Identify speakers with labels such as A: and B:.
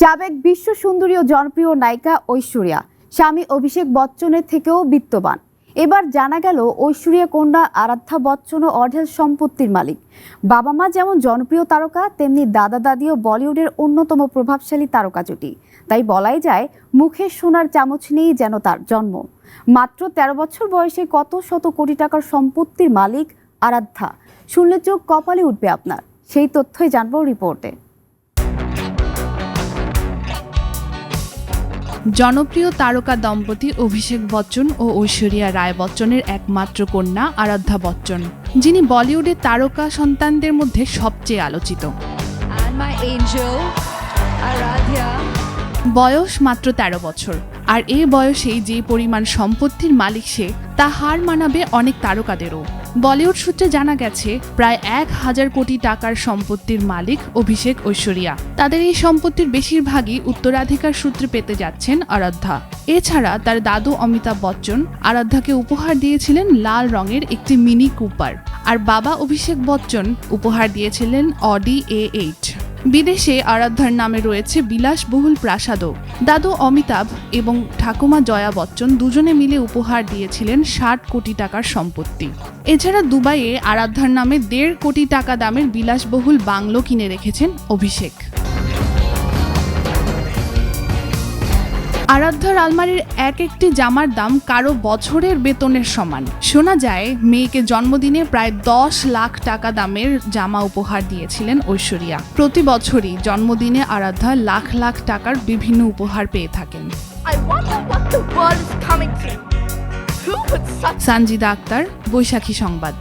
A: সাবেক বিশ্ব সুন্দরী ও জনপ্রিয় নায়িকা ঐশ্বরিয়া। স্বামী অভিষেক বচ্চনের থেকেও বিত্তবান। এবার জানা গেল ঐশ্বরিয়া কন্যা আরাধ্যা বচ্চন ও অঢেল সম্পত্তির মালিক। বাবা মা যেমন জনপ্রিয় তারকা, তেমনি দাদা দাদিও বলিউডের অন্যতম প্রভাবশালী তারকা জুটি। তাই বলাই যায়, মুখে সোনার চামচ নিয়েই যেন তার জন্ম। মাত্র তেরো বছর বয়সে কত শত কোটি টাকার সম্পত্তির মালিক আরাধ্যা। শুনলে চোখ কপালে উঠবে আপনার। সেই তথ্যই জানব রিপোর্টে।
B: জনপ্রিয় তারকা দম্পতি অভিষেক বচ্চন ও ঐশ্বরিয়া রায় বচ্চনের একমাত্র কন্যা আরাধ্যা বচ্চন যিনি বলিউডের তারকা সন্তানদের মধ্যে সবচেয়ে আলোচিত. বয়স মাত্র ১৩ বছর আর এই বয়সেই যে পরিমাণ সম্পত্তির মালিক সে তা হার মানাবে অনেক তারকাদেরও। বলিউড সূত্রে জানা গেছে, প্রায় এক হাজার কোটি টাকার সম্পত্তির মালিক অভিষেক ঐশ্বরিয়া। তাদের এই সম্পত্তির বেশিরভাগই উত্তরাধিকার সূত্রে পেতে যাচ্ছেন আরাধ্যা। এছাড়া তার দাদু অমিতাভ বচ্চন আরাধ্যাকে উপহার দিয়েছিলেন লাল রঙের একটি মিনি কুপার। আর বাবা অভিষেক বচ্চন উপহার দিয়েছিলেন অডি এ এইট। বিদেশে আরাধ্যার নামে রয়েছে বিলাসবহুল প্রাসাদও। দাদু অমিতাভ এবং ঠাকুমা জয়া বচ্চন দুজনে মিলে উপহার দিয়েছিলেন ষাট কোটি টাকার সম্পত্তি। এছাড়া দুবাইয়ে আরাধ্যার নামে দেড় কোটি টাকা দামের বিলাসবহুল বাংলো কিনে রেখেছেন অভিষেক। আরাধ্যার আলমারির এক একটি জামার দাম কারও বছরের বেতনের সমান। শোনা যায় মেয়েকে জন্মদিনে প্রায় দশ লাখ টাকা দামের জামা উপহার দিয়েছিলেন ঐশ্বরিয়া। প্রতি বছরই জন্মদিনে আরাধ্যা লাখ লাখ টাকার বিভিন্ন উপহার পেয়ে থাকেন। সানজিদা আক্তার বৈশাখী সংবাদ।